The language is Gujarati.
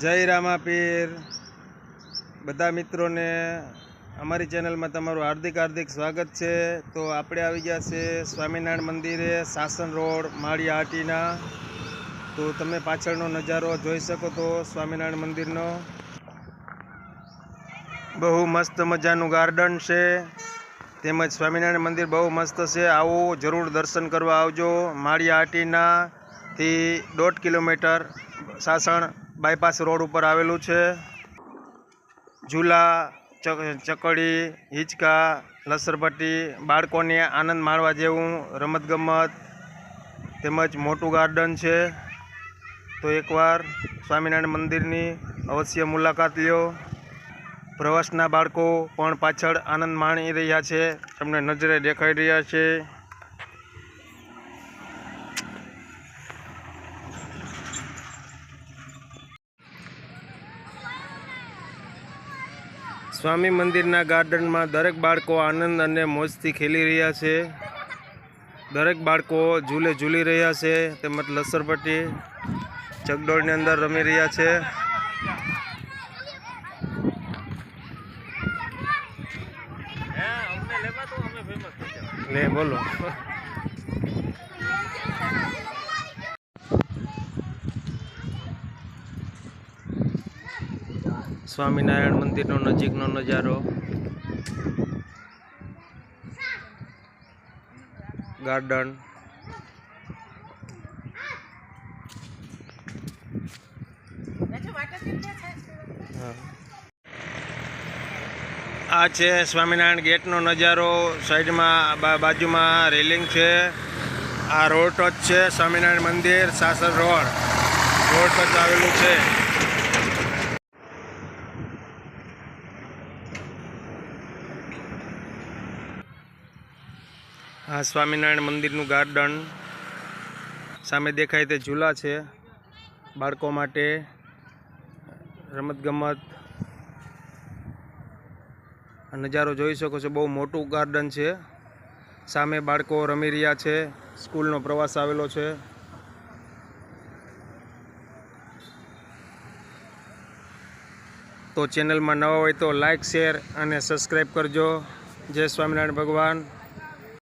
જય રામાપીર. બધા મિત્રોને અમારી ચેનલમાં તમારું હાર્દિક હાર્દિક સ્વાગત છે. તો આપણે આવી ગયા છે સ્વામિનારાયણ મંદિરે સાસણ રોડ માળિયા હાટીના. તો તમે પાછળનો નજારો જોઈ શકો તો સ્વામિનારાયણ મંદિરનો. બહુ મસ્ત મજાનું ગાર્ડન છે. તેમજ સ્વામિનારાયણ મંદિર બહુ મસ્ત છે. આવો જરૂર દર્શન કરવા આવજો માળી હાટીનાથી દોઢ કિલોમીટર સાસણ બાયપાસ રોડ ઉપર આવેલું છે. ઝૂલા ચક- ચકડી, હિંચકા લસરપટ્ટી બાળકોને આનંદ માણવા જેવું રમતગમત તેમજ મોટું ગાર્ડન છે. તો એકવાર સ્વામિનારાયણ મંદિરની અવશ્ય મુલાકાત લ્યો. પ્રવાસના બાળકો પણ પાછળ આનંદ માણી રહ્યા છે. તમને નજરે દેખાઈ રહ્યા છે. સ્વામી મંદિરના ગાર્ડનમાં દરેક બાળકો આનંદ અને મોજથી ખેલી રહ્યા છે. દરેક બાળકો ઝૂલે ઝૂલી રહ્યા છે તેમજ લસરપટ્ટી ચકડોળની અંદર રમી રહ્યા છે. લે બોલો. સ્વામિનારાયણ મંદિરનો નજીકનો નજારો. ગાર્ડન. આ છે સ્વામિનારાયણ ગેટનો નજારો. સાઈડમાં બાજુમાં રેલિંગ છે. આ રોડ ટચ છે સ્વામિનારાયણ મંદિર સાસર રોડ. રોડ ટચ આવેલું છે. આ સ્વામિનારાયણ મંદિરનું ગાર્ડન. સામે દેખાય તે ઝૂલા છે બાળકો માટે. રમતગમત. નજારો જોઈ શકો છો, બહુ મોટું ગાર્ડન છે. સામે બાળકો રમી રહ્યા છે, સ્કૂલનો પ્રવાસ આવેલો છે. તો ચેનલમાં નવા હોય તો લાઇક શેર અને સબસ્ક્રાઈબ કરજો. જય સ્વામિનારાયણ ભગવાન.